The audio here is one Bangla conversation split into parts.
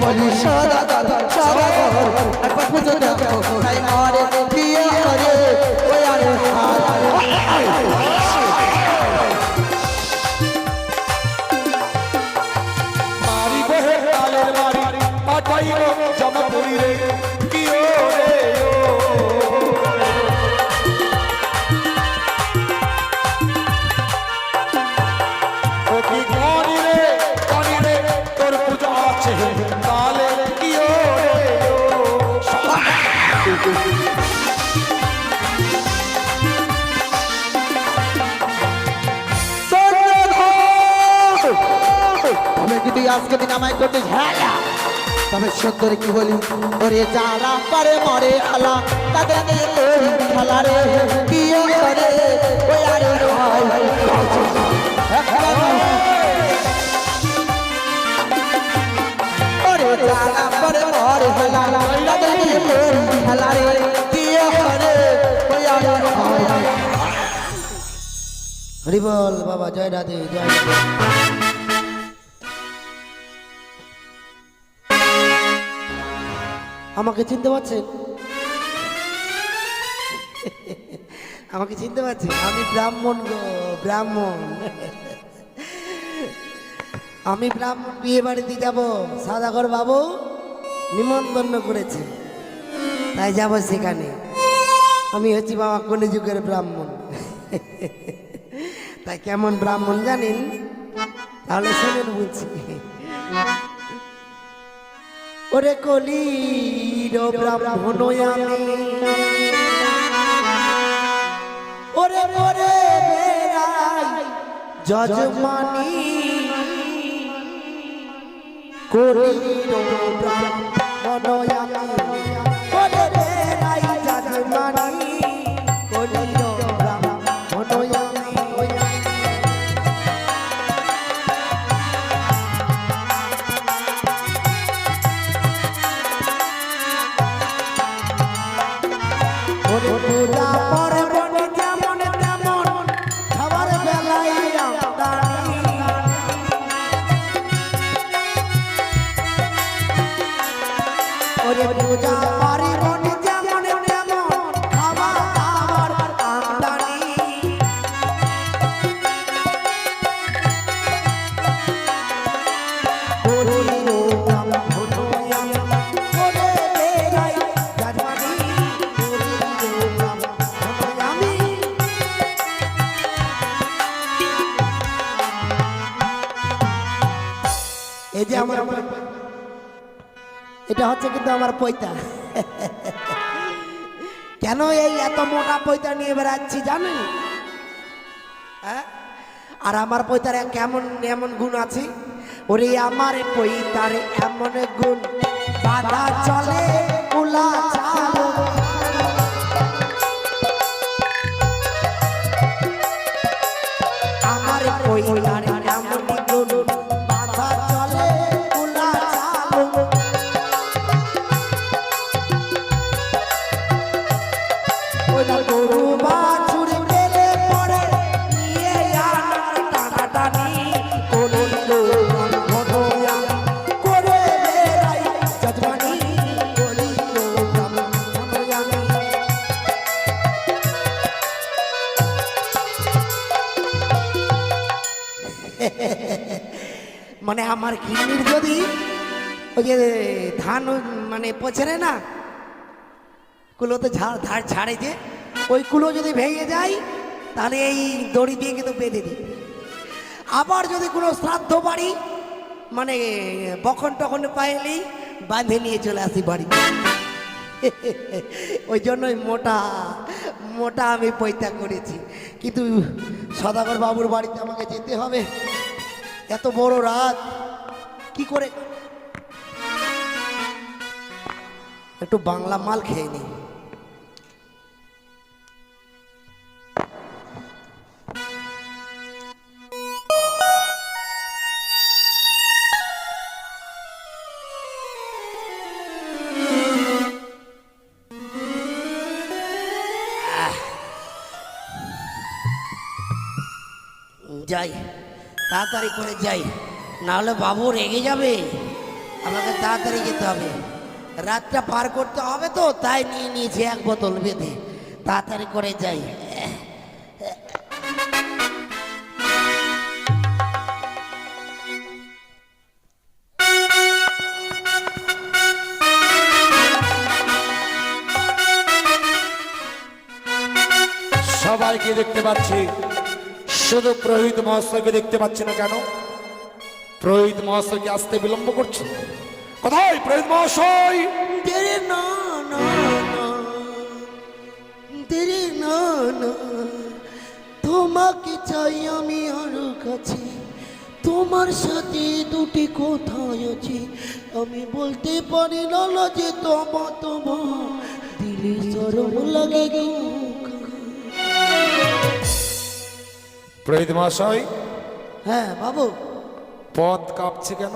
বলি সদা সাদা ঘর একবার পুজো দেখো তাই করে কি দিন আমায় করতে হ্যাঁ তবে সুন্দর কি বলি? ওরে যারা পারে মরে আলা, তাদের খেলা রে ওই আরে বিয়ে করে ওই আরে বাবা, জয় রাধে, জয় আমাকে চিনতে পারছেন? আমাকে চিনতে পারছেন? আমি ব্রাহ্মণ গো, ব্রাহ্মণ। আমি ব্রাহ্মণ বিয়ে বাড়িতে যাব, সাদাগর বাবু নিমন্ত্রণ করেছে তাই যাব সেখানে। আমি হচ্ছি বাবা কলিযুগের ব্রাহ্মণ। তাই কেমন ব্রাহ্মণ জানেন? তাহলে শুনেন বলছি। ওরে কলি ব্রাহ্মণ ওরে ওরে বেড়াই যজমানি। কলির ওরে পূজা। হচ্ছে কিন্তু আমার পৈতা। কেন এই এত মোটা পৈতা নিয়ে বেড়াচ্ছি জানেন? হ্যাঁ? আর আমার পৈতার কেমন, এমন গুণ আছে? ওরে আমার পৈতার এমন গুণ, বাধা চলে পচরে না? কুলোতে ঝাড় ধার ছাড়ে যে, ওই কুলো যদি ভেঙে যায়, তাহলে এই দড়ি দিয়ে কিন্তু বেঁধে দিই আবার যদি কোনো শ্রাদ্ধ বাড়ি মানে বখন টখন পাইলেই বাঁধে নিয়ে চলে আসি বাড়ি। ওই জন্যই মোটা মোটা আমি পৈতা করেছি। কিন্তু সদাগর বাবুর বাড়িতে আমাকে যেতে হবে। এত বড় রাত, কি করে একটু বাংলা মাল খেয়ে নিই। যাই, তাড়াতাড়ি করে যাই, নাহলে বাবু রেগে যাবে। আমাকে তাড়াতাড়ি যেতে হবে। রাতটা পার করতে হবে তো, তাই নিয়ে নিয়েছি এক বোতল বেঁধে। তাড়াতাড়ি করে যাই। সবাইকে দেখতে পাচ্ছি। শুধু প্রহিত মহাশয়কে দেখতে পাচ্ছি না কেন? প্রহিত মহাশয়কে আসতে বিলম্ব করছে? কোথায় প্রহিত মহাশয়? তেরে না না না। তেরে না না। তোমাকে চাই আমি আরও কাছে। তোমার সাথে দুটি কোথায় আছে। আমি বলতে পারি না না যে তোমা তোমা। দিলে সরম লাগে প্রহিত মহাশয় হ্যাঁ বাবু। পথ কাঁপছে কেন?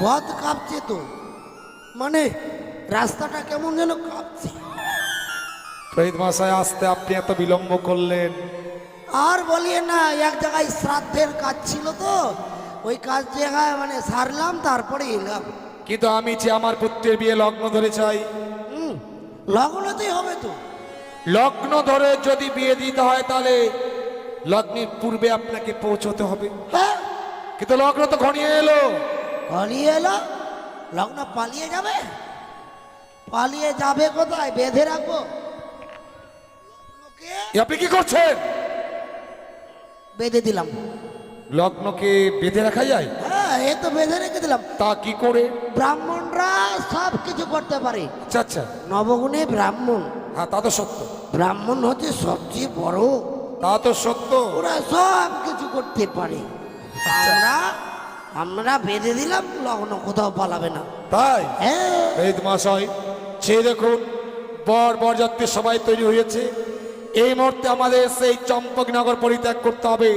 পথ কাঁপছে তো। মানে রাস্তাটা কেমন যেন কাঁপছে। মহাশয় আসতে আপনি এত বিলম্ব করলেন। আর বলিয়ে না এক জায়গায় শ্রাদ্ধের কাজ ছিল তো। ওই কাজ জায়গায় মানে সারলাম তারপরে এলাম। কিন্তু আমি যে আমার পুত্রের বিয়ে লগ্ন ধরে চাই। হুম লগ্নতেই হবে তো। লগ্ন ধরে যদি বিয়ে দিতে হয় তাহলে লগ্নের পূর্বে আপনাকে পৌঁছতে হবে। হ্যাঁ। কিন্তু লগ্ন তো ঘনিয়ে এলো। পালিয়ে এলো? লগ্ন পালিয়ে যাবে? পালিয়ে যাবে কোথায়? বেঁধে রাখব। আপনি কি করছেন? বেঁধে দিলাম। লগ্নকে বেঁধে রাখা যায়? হ্যাঁ এ তো বেঁধে রেখে দিলাম। তা কি করে? ব্রাহ্মণরা সব কিছু করতে পারে। আচ্ছা আচ্ছা। নবগুণে ব্রাহ্মণ। হ্যাঁ তা তো সত্য। ব্রাহ্মণ হচ্ছে সবচেয়ে বড়। তা তো সত্য। ওরা সব কিছু করতে পারে। আমরা আমরা বেঁধে দিলাম লগ্ন কোথাও পালাবে না। তাই? হ্যাঁ। এই মহাশয় সে দেখুন বর বরযাত্রী সবাই তৈরি হয়েছে। এই মুহূর্তে আমাদের সেই চম্পকনগর পরিত্যাগ করতে হবে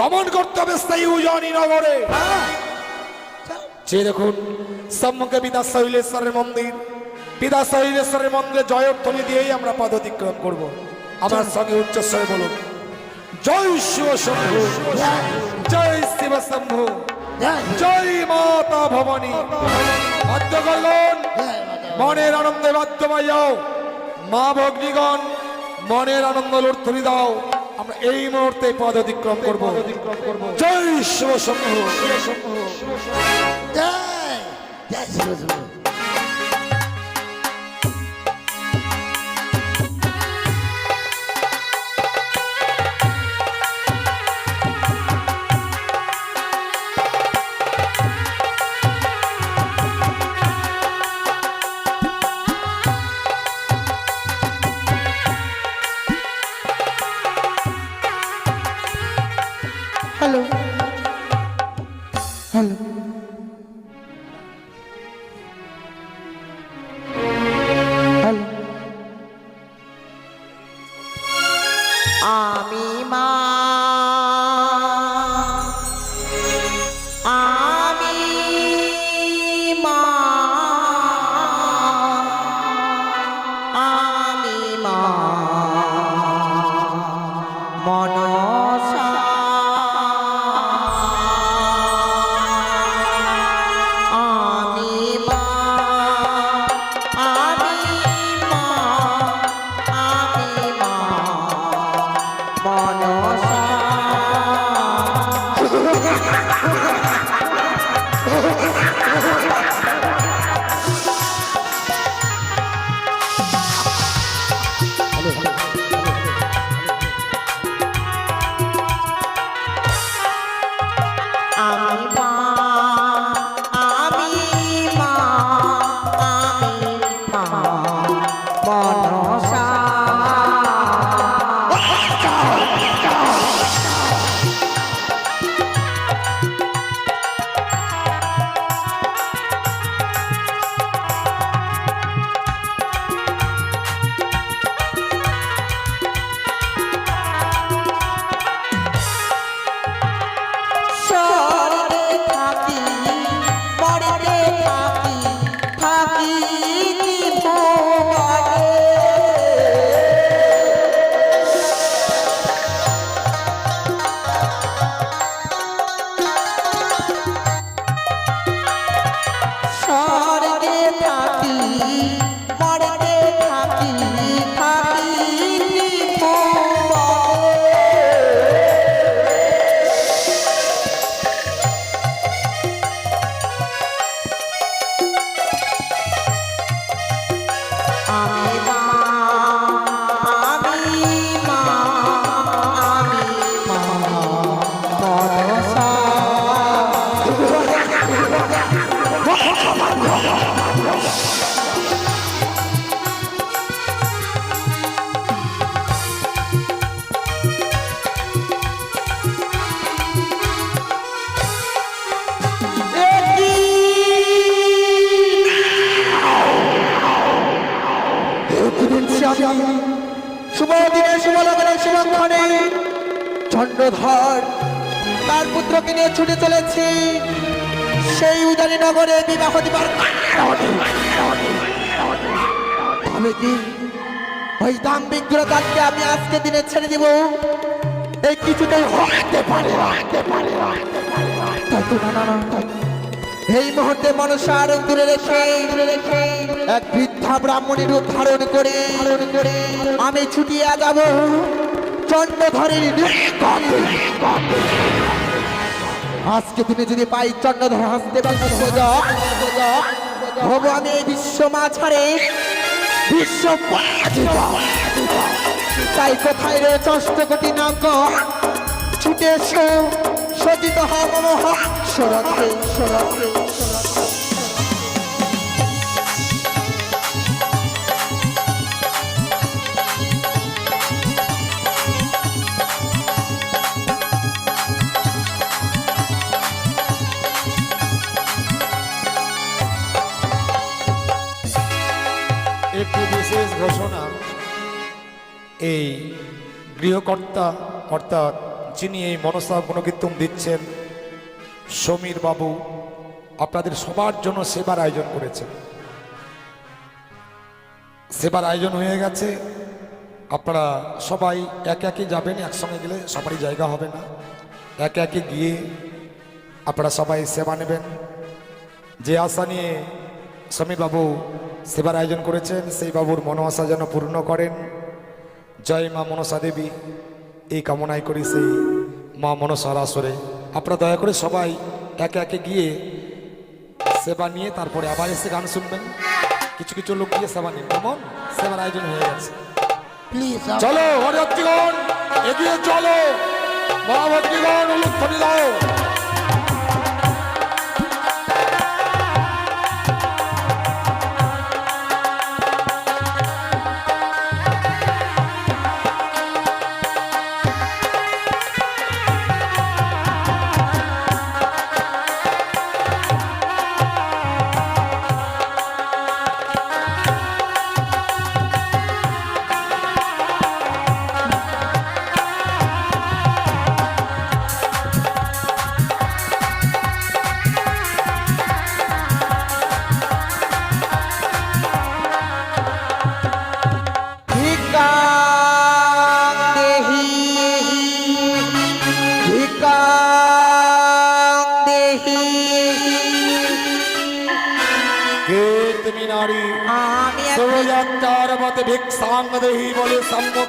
গমন করতে হবে সেই উজনি নগরে। চল। সে দেখুন সম্মুখে বিদা শৈলেশ্বরের মন্দির। বিদা শৈলেশ্বরের মন্দিরে জয়ধ্বনি দিয়েই আমরা পদ অতিক্রম করব। আমার সঙ্গে উচ্চস্বরে বলুন জয় শিব শম্ভু। জয় শিব শম্ভু। জয় জয় মাতা ভবানী। বাদ্য করলেন মাতা। মনের আনন্দে বাদ্য বাজাও। মা ভগ্নিগণ মনের আনন্দ লুঠুরি দাও। আমরা এই মুহূর্তে পদ অতিক্রম করব। জয় শিব শম্ভু জয় জয় শিব শম্ভু। আমি। শুভ দিনে শুভ লগ্নে শুভক্ষণে চন্দ্রধর তার পুত্রকে নিয়ে ছুটে চলেছি। সেই উদানী নগরে বিবাহ দিবার আমি কি ওই দাম বিগ্রতাকে আমি আজকে দিনে ছেড়ে দিব? এই কিছুতেই হতে পারে হতে পারে। তাই তো না, না, না, এই মুহূর্তে মনসার দূরে রেখে এক বৃদ্ধা ব্রাহ্মণীর রূপ ধারণ করে, আমি ছুটিয়া যাব চন্দ্রধরের। আজকে তুমি যদি পাই চন্দ্রধর হাসতে হব এই বিশ্ব মাঝারে, বিশ্ব পরাজিত। তাই কোথায় রয়েছে অষ্টকোটি নাগ ছুটে এসো সজিত হম সরতে সরতে একটি বিশেষ ঘোষণা। এই গৃহকর্তা অর্থাৎ যিনি এই মনসা গুণকীর্তন দিচ্ছেন সমীর বাবু আপনাদের সবার জন্য সেবার আয়োজন করেছেন। সেবার আয়োজন হয়ে গেছে। আপনারা সবাই একে একে যাবেন, একসঙ্গে গেলে সবারই জায়গা হবে না। একে একে গিয়ে আপনারা সবাই সেবা নেবেন। যে আশা নিয়ে সমীরবাবু সেবার আয়োজন করেছেন, সেই বাবুর মনোআশা যেন পূর্ণ করেন। জয় মা মনসা দেবী, এই কামনাই করি সেই মা মনসার আসরে। আপনারা দয়া করে সবাই একে একে গিয়ে সেবা নিয়ে তারপরে আবার এসে গান শুনবেন। কিছু কিছু লোক গিয়ে সেবা নিন কেমন? সেবার আয়োজন হয়ে গেছে। প্লিজ চলো হরিয়ত্রীগণ এগিয়ে চলো। মহাভদ্রীগণ উলুধ্বনি দাও।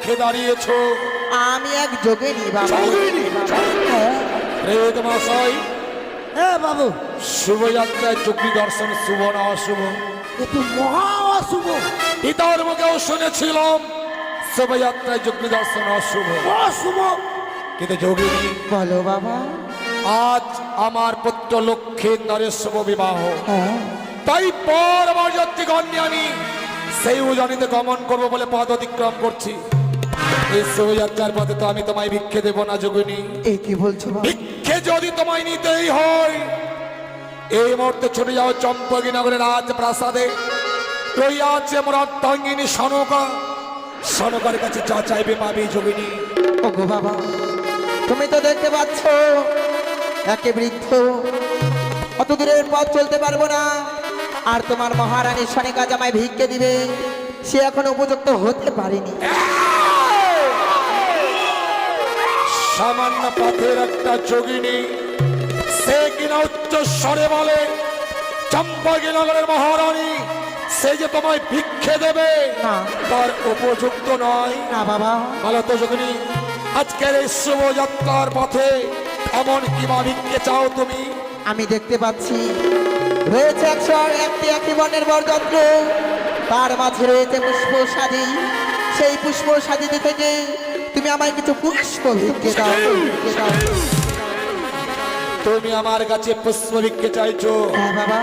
সম্মুখে দাঁড়িয়েছো। আমি এক যোগিনী বাবা যোগিনী? হ্যাঁ। মশাই হ্যাঁ বাবু। শুভযাত্রায় চুক্তি দর্শন শুভ না অশুভ? এ তো মহা অশুভ। পিতার মুখেও শুনেছিলাম শোভাযাত্রায় দর্শন অশুভ। অশুভ। কিন্তু যোগিনী বলো বাবা। আজ আমার পুত্র লক্ষ্মীন্দরের শুভ বিবাহ। হ্যাঁ। তাই পর আমার যাত্রীগণ আমি সেই উজানিতে গমন করব বলে পদ অতিক্রম করছি। এই শোভাযাত্রার পথে তো আমি তোমায় ভিক্ষে দেব না যোগিনী। এই কি বলছো ভিক্ষে যদি তোমায় নিতেই হয় এই মুহূর্তে ছুটে যাও চম্পকী নগরের রাজ প্রাসাদে আছে আমার অর্ধাঙ্গিনী সনকা। সনকার কাছে যা চাইবে পাবে যোগিনী। ও গো বাবা তুমি তো দেখতে পাচ্ছ একে বৃদ্ধ। অত দূরের পথ চলতে পারব না। আর তোমার মহারানী সনিকা জামাই ভিক্ষে দিবে সে এখন উপযুক্ত হতে পারেনি। সামান্য পথের একটা যোগিনী। সে কিনা উচ্চ স্বরে বলে চম্পকী নগরের মহারানী সে যে তোমায় ভিক্ষে দেবে না। তার উপযুক্ত নয়। না বাবা। ভালো তো যোগিনী আজকের এই শুভযাত্রার পথে এমন কিবা ভিক্ষে চাও তুমি? আমি দেখতে পাচ্ছি রয়েছে একশো একটি একটি বর্ণের বরযন্ত্র। তার মাঝে রয়েছে পুষ্প সাজি সেই পুষ্প সাজিতে থেকে তুমি আমায় কিছু পুষ্প ভিক্ষে দাও তুমি আমার কাছে পুষ্প ভিক্ষে চাইছো। হ্যাঁ বাবা।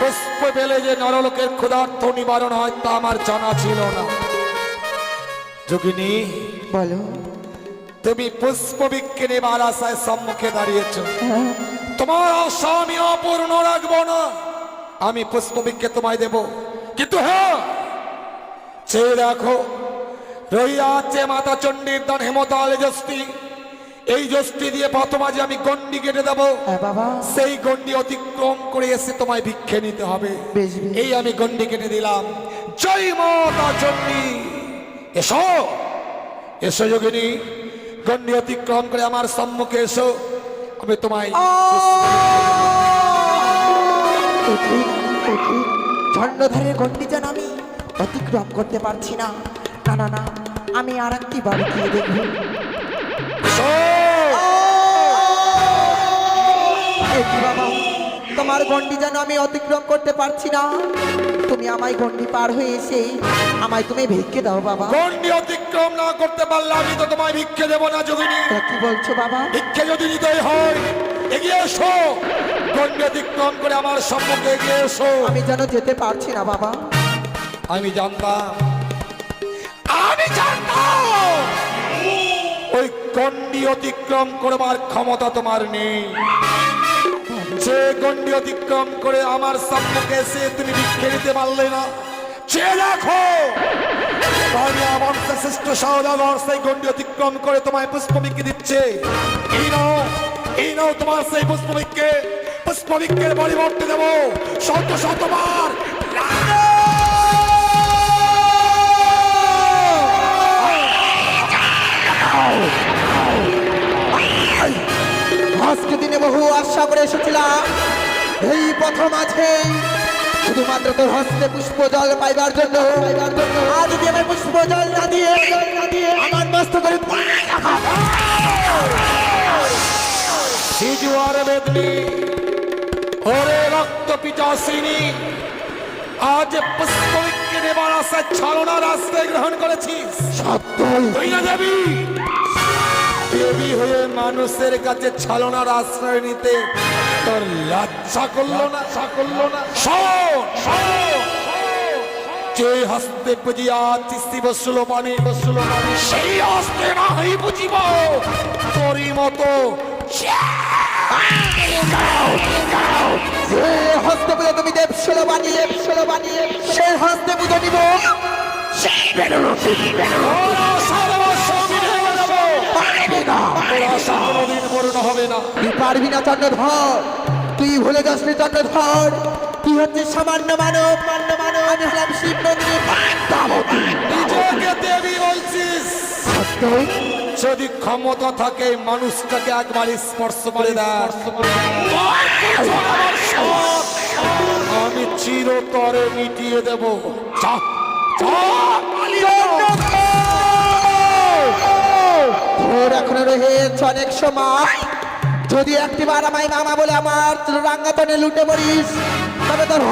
পুষ্প পেলে যে নরলোকের ক্ষুধার্থ নিবারণ হয় তা আমার জানা ছিল না। যোগিনী বলো। তুমি পুষ্প আশায় সম্মুখে দাঁড়িয়েছো। হ্যাঁ। তোমার আশা আমি অপূর্ণ রাখব না। আমি পুষ্প ভিক্ষে তোমায় দেব। কিন্তু হ্যাঁ চেয়ে দেখো রহিয়া আছে মাতা চণ্ডীর দান হেমতাল যষ্টি এই যষ্টি দিয়ে প্রথমাজে আমি গন্ডি কেটে দেবো। হ্যাঁ বাবা। সেই গন্ডি অতিক্রম করে এসে তোমায় ভিক্ষে নিতে হবে। এই আমি গন্ডি কেটে দিলাম। জয় মাতা চণ্ডী। এসো। এসো যোগিনী। গন্ডি অতিক্রম করে আমার সম্মুখে এসো। আমি তোমায় ঝন্ডধারের গন্ডি যেন আমি অতিক্রম করতে পারছি না। না না আমি আর একটি বাড়ি গিয়ে দেখব। কি বাবা তোমার গন্ডি যেন আমি অতিক্রম করতে পারছি না। তুমি আমায় গন্ডি পার হয়ে এসে আমায় তুমি ভিক্ষে দাও বাবা। গন্ডি অতিক্রম না করতে পারলে আমি তো তোমায় ভিক্ষে দেবো না যোগিনী। কি বলছো বাবা? ভিক্ষে যদি নিতেই হয় এগিয়ে এসো। গন্ডি অতিক্রম করে আমার সম্মুখে এগিয়ে এসো। আমি যেন যেতে পারছি না বাবা। আমি জানতাম গন্ডি অতিক্রম করবার ক্ষমতা তোমার নেই। যে গন্ডি অতিক্রম করে আমার সম্মুখে এসে তুমি ভিক্ষে নিতে পারলে না তাহলে আমার সেই গন্ডি অতিক্রম করে তোমায় দিচ্ছে। এই এই তোমার সেই পরিবর্তে দেবো আজকে দিনে বহু আশা করে এসেছিলাম। এই প্রথম আছে শুধুমাত্র তোর হস্তে পুষ্প জল পাইবার জন্য। আজ যদি আমার পুষ্প জল না দিয়ে না দিয়ে আমার মস্ত করে সিজুয়ার বেদনি ওরে রক্ত পিচাসিনী আজ পুষ্পবিক্ষে নেবার আশা ছলনার আশ্রয় গ্রহণ করেছিস। সত্যই। দেবী দেবী হয়ে মানুষের কাছে ছলনার আশ্রয় নিতে তোর লজ্জা করল না? করল না? শোন, শোন, শোন। যে হস্তে বুঝিয়া তিস্তি বসল পানি বসল সেই হস্তে না হই বুঝিব তোরই মতো। যে হস্তে পুজো তুমি বানিয়ে বানিয়ে সেই হস্তে পুজো নিব। আশা কোনোদিন পূর্ণ হবে না। তুই পারবি না চন্দ্রধর তুই ভুলে যাস নি চন্দ্রধর তুই হচ্ছে সামান্য মানব। মান্য মানব আমি হলাম শিব নন্দিনী নিজেকে দেবী বলছিস। যদি ক্ষমতা থাকে মানুষটাকে একবার স্পর্শ করে দেয় আমি চিরতরে মিটিয়ে দেব। যা, যা, তোর এখনও রয়েছে অনেক সময়। যদি একটিবার আমায় মামা বলে আমার রাঙ্গাতনে লুটে মরিস তবে তোর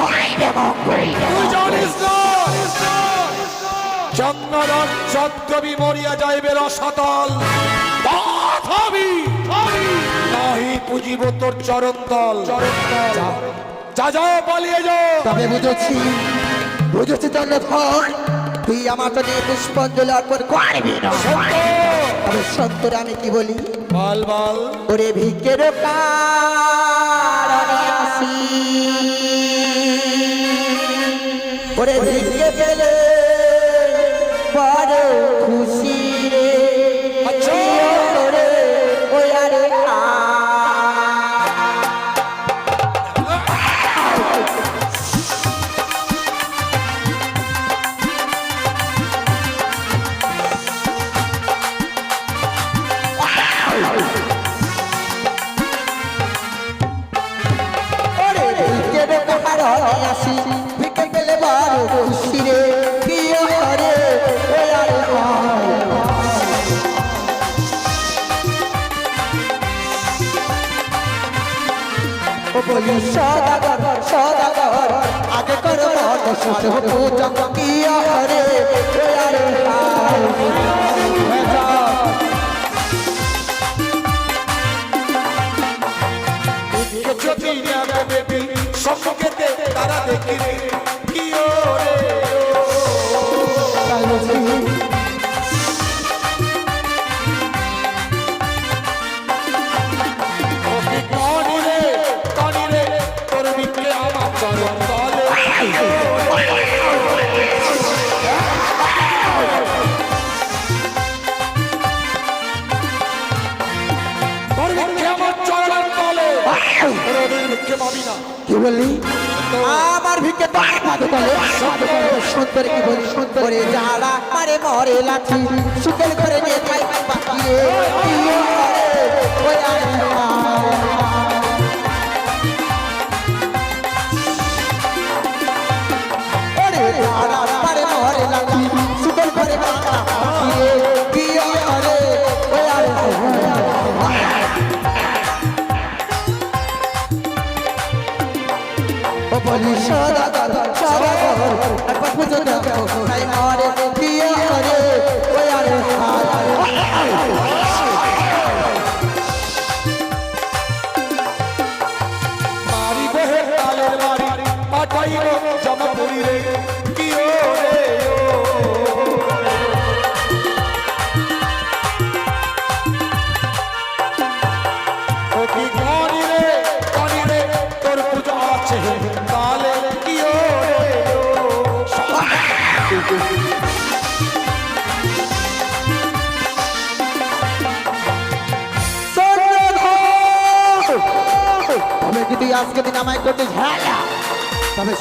চন্দ্রন চন্দ্রবি মরিয়া যাইবে রসাতল নাহি পুজিব তোর চরণ তল যা, যা যাও পালিয়ে যাও তবে বুঝেছি বুঝেছি চন্দ্রধর তুই আমার জন্য পুষ্পাঞ্জলি অর্পণ করবি না। তবে সত্তরে আমি কি বলি? বল বল। ওরে ভিকের কারণে আসি। ওরে ভিকে পেলে বলি সদাগর সদাগর। আগে কর মন সুত পূজা কি হরে আরে সম্মুখেতে তারা দেখিবে। কি পাদতলে সুন্দরী কি বলি সুন্দরী করে। নিয়ে পুজো দাও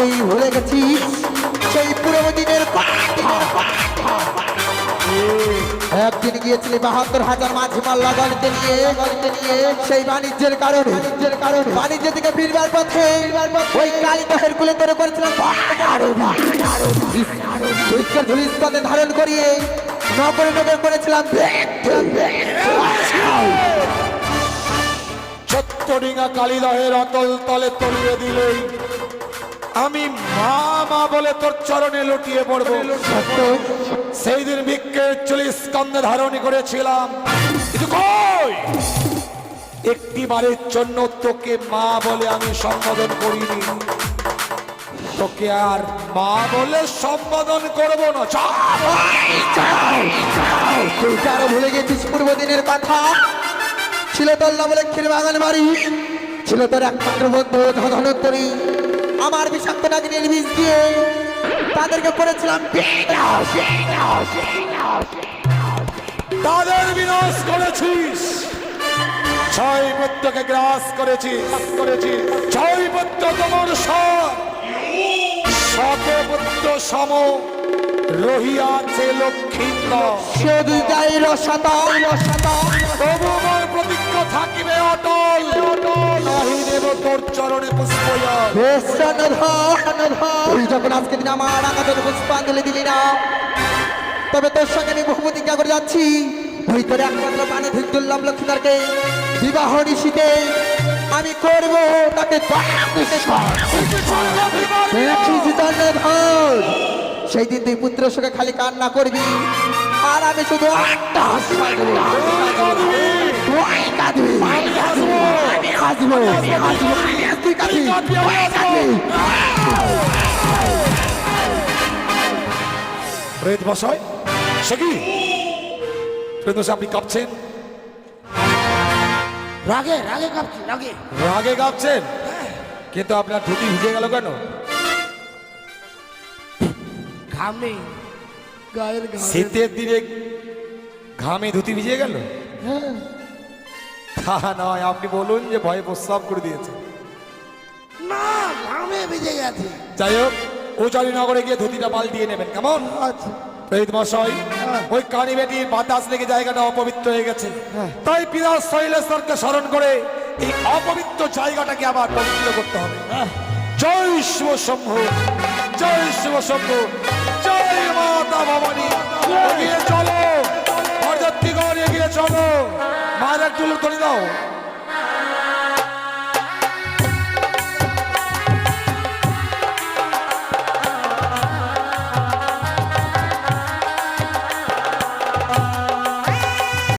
তবে ভুলে গেছিস সেই পুরোনো দিনের কথা একদিন গিয়েছিলি বাহাত্তর হাজার মাঝি মাল্লা গলিতে নিয়ে। গলিতে নিয়ে সেই বাণিজ্যের কারণে বাণিজ্যের কারণে বাণিজ্য থেকে ফিরবার পথে ওই কালী দহের কুলে তোরে করেছিলাম পরিষ্কার ধুলিস ধারণ করিয়ে নকরে নকর করেছিলাম। চত্বরিঙা কালিদহের অতল তলে তলিয়ে দিলেই আমি মা মা বলে তোর চরণে লুটিয়ে পড়ব। সেই দিন ভিক্ষের চল্লিশ স্কন্ধে ধারণ করেছিলাম। একটি বারের জন্য তোকে মা বলে আমি সম্বোধন করিনি। তোকে আর মা বলে সম্বোধন করব না। তুই আরও ভুলে গেছিস পূর্বদিনের কথা? ছিল তোর না বলে ক্ষীর বাগান বাড়ি ছিল তোর একমাত্র বন্ধু ধনন্তরী আমার বিষাক্ত নাগিনীর বীজ দিয়ে তাদেরকে করেছিলাম তাদের বিনাশ করেছিস। ছয় পুত্রকে গ্রাস করেছিস। করেছিস ছয় পুত্র তোমার শতপুত্র সম। রহিয়াছে লক্ষ্মীন্দর শুধু যাই রসাতল রসাতল। তবু থাকিবে অটল। নাহি দেব তোর চরণে পুষ্পয়া তুই যখন আজকে দিন আমার আঘাতের পুষ্পাঞ্জলি দিলি না তবে তোর সঙ্গে আমি বহু প্রতিজ্ঞা করে যাচ্ছি। ভিতরে একমাত্র পানে ধুললাম লক্ষ্মীদারকে বিবাহ নিশীতে আমি করব তাকে। সেই দিন তুই পুত্র সুখে খালি কান্না করবি আর আমি শুধু একটা হাসি তুই কাঁদবি আমি হাসবো আমি হাসবো তুই কাঁদবি তুই কাঁদবি প্রেত বসায় সে কি প্রেত বসায় আপনি কাঁপছেন? রাগে রাগে কাঁপছি রাগে। রাগে কাঁপছেন? কিন্তু আপনার ধুতি ভিজে গেল কেন? ঘামে গায়ের ঘামে। শীতের দিনে ঘামে ধুতি ভিজে গেল? তা নয় আপনি বলুন যে ভয়ে প্রস্রাব করে দিয়েছে। না ঘামে ভিজে গেছে। যাই হোক গিয়ে ধুতিটা পাল দিয়ে নেবেন কেমন? আচ্ছা। মশাই হ্যাঁ। ওই কানি বেটির বাতাস লেগে জায়গাটা অপবিত্র হয়ে গেছে। হ্যাঁ। তাই পিতা শৈলেশ্বরকে স্মরণ করে এই অপবিত্র জায়গাটাকে আবার পবিত্র করতে হবে। জয় শিব শম্ভু জয় শিব শম্ভু জয় মাতা ভবানী। চলো। চলো। মায়ের একটু তুলে দাও।